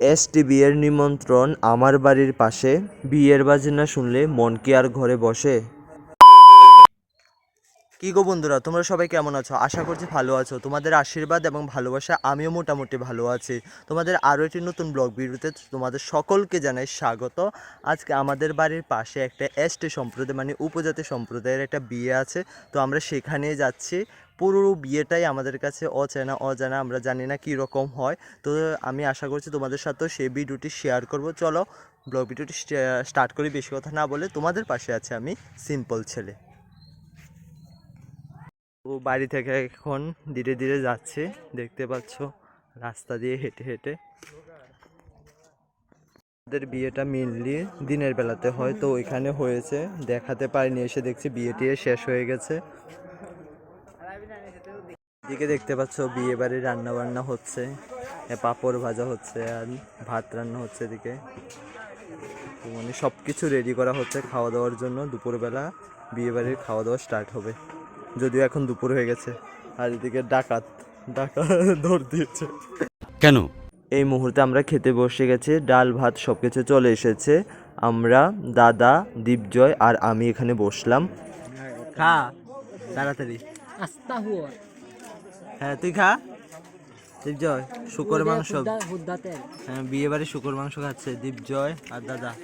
ST বিয়ের নিমন্ত্রণ আমার বাড়ির পাশে। বিয়ের বাজনা শুনলে মন কি আর ঘরে বসে? কি গো বন্ধুরা, তোমরা সবাই কেমন আছো? আশা করছি ভালো আছো। তোমাদের আশীর্বাদ এবং ভালোবাসা আমিও মোটামুটি ভালো আছি। তোমাদের আরও একটি নতুন ব্লগ ভিডিওতে তোমাদের সকলকে জানাই স্বাগত। আজকে আমাদের বাড়ির পাশে একটা এসটি সম্প্রদায় মানে উপজাতি সম্প্রদায়ের একটা বিয়ে আছে। তো আমরা সেখানে যাচ্ছি। পুরো বিয়েটাই আমাদের কাছে অচেনা, অজানা, আমরা জানি না কী রকম হয়। তো আমি আশা করছি তোমাদের সাথেও সেই ভিডিওটি শেয়ার করব। চলো ব্লগ ভিডিওটি স্টার্ট করি, বেশি কথা না বলে। তোমাদের পাশে আছে আমি সিম্পল ছেলে। ও বাড়ি থেকে এখন ধীরে ধীরে যাচ্ছে, দেখতে পাচ্ছ, রাস্তা দিয়ে হেঁটে হেঁটে। আমাদের বিয়েটা মেনলি দিনের বেলাতে হয়, তো ওইখানে হয়েছে, দেখাতে পারিনি, এসে দেখছি বিয়ে টিয়ে শেষ হয়ে গেছে। এদিকে দেখতে পাচ্ছ বিয়ে বাড়ির রান্না বান্না হচ্ছে এ পাঁপড় ভাজা হচ্ছে আর ভাত রান্না হচ্ছে এদিকে। মানে সব কিছু রেডি করা হচ্ছে খাওয়া দাওয়ার জন্য। দুপুরবেলা বিয়ে বাড়ির খাওয়া দাওয়া স্টার্ট হবে। যদিও এখন দুপুর হয়ে গেছে আর এদিকে ডাকাত ডাকাত দৌড় দিয়েছে। কেন? এই মুহূর্তে আমরা খেতে বসে গেছি ডাল ভাত সব কিছু চলে এসেছে। আমরা দাদা দীপজয় আর আমি এখানে বসলাম। খা তাড়াতাড়ি। আস্তা হুয়া তুই খা। দীপজয় শুকর মাংস। হ্যাঁ বিয়ে বাড়ি শুকর মাংস খাচ্ছে। দীপজয় আর দাদা।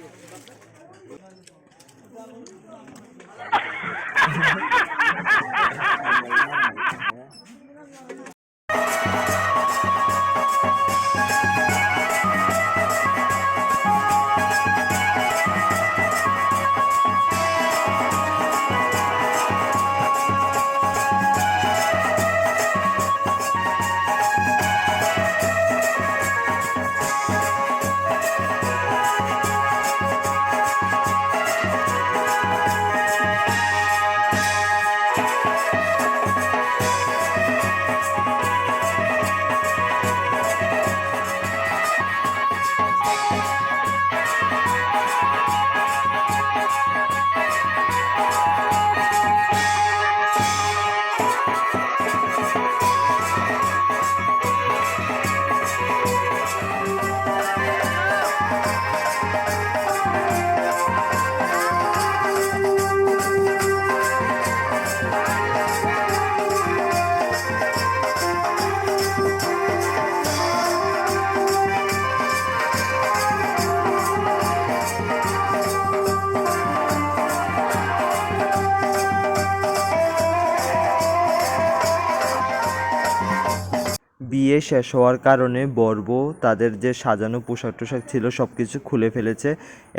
বিয়ে শেষ হওয়ার কারণে বর্ব তাদের যে সাজানো পোশাক টোশাক ছিল সব কিছু খুলে ফেলেছে।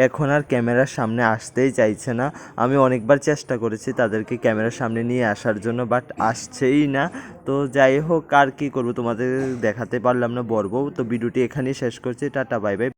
এখন আর ক্যামেরার সামনে আসতেই চাইছে না। আমি অনেকবার চেষ্টা করেছি তাদেরকে ক্যামেরার সামনে নিয়ে আসার জন্য, বাট আসছেই না। তো যাই হোক, আর কী করব তোমাদের দেখাতে পারলাম না বর্ব। তো ভিডিওটি এখানেই শেষ করছি। Tata, bye bye.